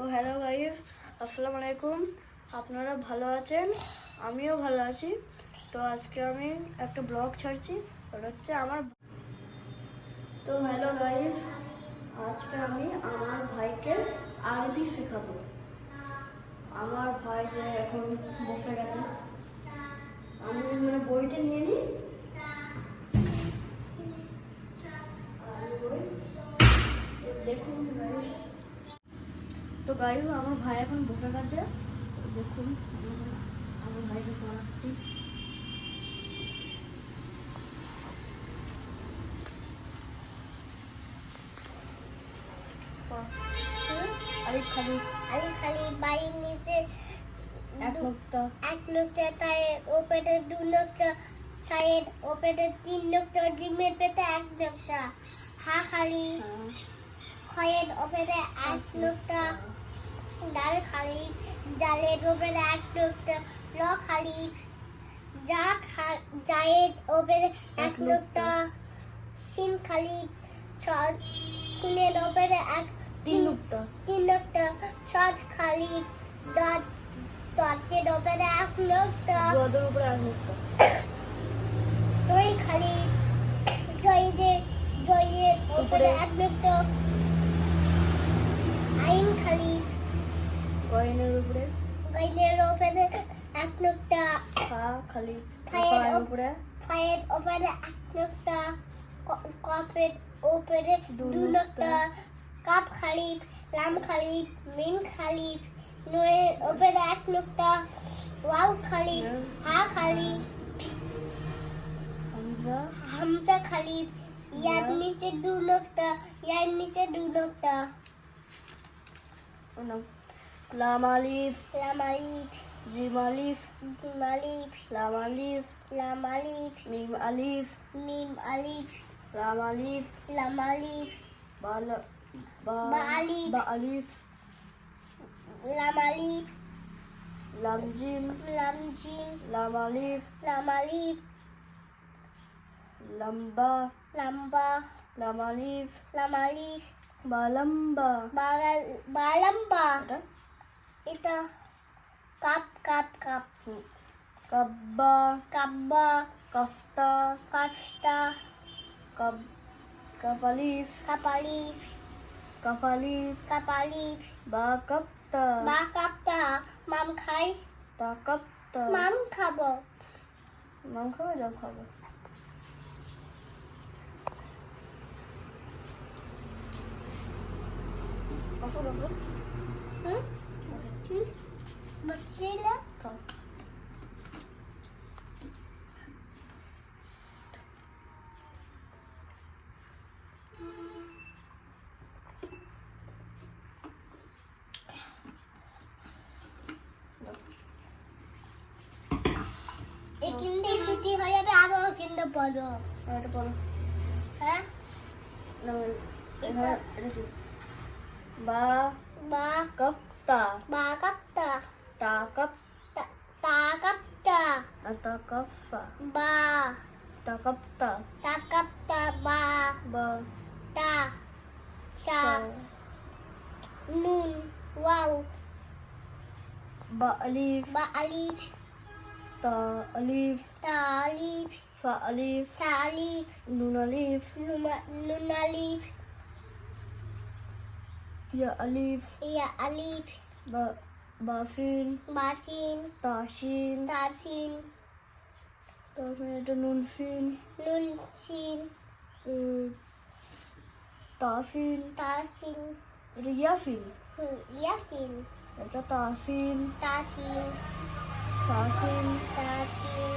তো hello guys, আসসালামু আলাইকুম। আপনারা ভালো আছেন? আমিও ভালো আছি। তো আজকে আমি একটা ব্লগ ছাড়ছি, ওটা হচ্ছে আমার তো হ্যালো গাইস, আজকে আমি আমার ভাইকে আরবি শেখাবো। আমার ভাই যে এখন বসে গেছে। আমি মানে বইটা নিয়ে নিই। বই তো তো গাইজ আমার ভাই এখন বসে গেছে। দেখুন আমার- ভাইকে পড়াচ্ছি। আরে খালি আলি খালি বাড়ির নিচে এক তাই দু নোকটা সাইড ওপরে তিন নোকটা ডিমের পেটে এক নোকটা হা খালি। খয়ের ওপরে এক নোকটা ডাল খালি জালের ওপরে এক নোকটা ল খালি যা খা জায়ের ওপরে এক নোকটা সিন খালি সিনের ওপরে এক তিন নোকতা তিন নোকটা সদ খালি দাঁত দাঁতের ওপরে এক নোকটা জদের উপরে এক নোকতা দই খালি জয়ের জয়ের ওপরে উপরে। এক নোকটা আইন খালি কয়েনের উপরে গাইনের ওপরে এক নোকটা খা খালি খায়ের পায়ের ওপ- উপরে ফায়ের ওপরে এক নোকটা ক- কপের ওপরে দু দু নোকতা। নোকটা কাপ খালি লাম খালি মিন খালি নুয়ের ওপরে এক নোকটা ওয়াও খালি হুম। হা খালি হামজা হামজা খালি ইয়ার ইয়া। নিচে দু নোকটা ইয়ার নিচে দু নোকটা ও নাম লাম আলিফ লাম আলিফ জিম আলিফ জিম আলিফ লাম আলিফ লাম আলিফ মিম আলিফ মিম আলিফ লাম আলিফ লাম আলিফ বা আলিফ। বা আলিফ লাম আলিফ লাম জিম লাম জিম লাম আলিফ লাম আলিফ লম্বা লাম্বা লাম আলিফ লাম আলিফ বা লম্বা বালাম্বা এটা কাপ কাপ কাপ। কাব্বা কাব্বা কাফতা কাফতা কাব কাপালিফ কাপালিফ কাপালিফ কাপালিফ বা কাপ্তা বা কাপটা মাম খাই তা কাপ্তা। মাম খাব। মাম খাবে যাও খাব। আসো আসো আবার কিন্তু বলো আর এটা বলো হ্যাঁ না এখানে এটা কি বা বা কাপ্তা বা কাপটা তা কাপ তা- তা কাপটা তা কাফা বা তা কাপ্তা তা কাপটা বা বা তা সা সা ফা আলিফ সা আলিফ নুন আলিফ নুন আলিফ ইয়া আলিফ ইয়া আলিফ বা বাফিন বাচিন তাসিন তাচিন তারপরে এটা নুন ফিন নুন চিন উম, তাফিন তাচিন এটা ইয়াফিন হুম, ইয়াচিন এটা তাফিন তাচিন সাফিন চাচিন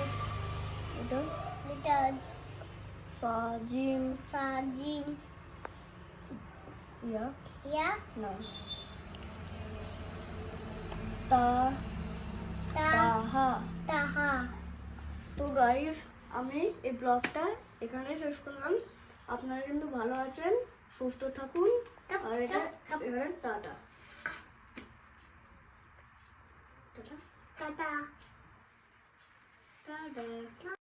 এটা ফাজিন চাজিন ইয়া ইয়া না তা তা তাহা তাহা তো গাইস আমি এই ব্লগটা এখানে শেষ করলাম। আপনারা কিন্তু ভালো আছেন সুস্থ থাকুন। আর এটা। এখানে টাটা। টাটা। টাটা।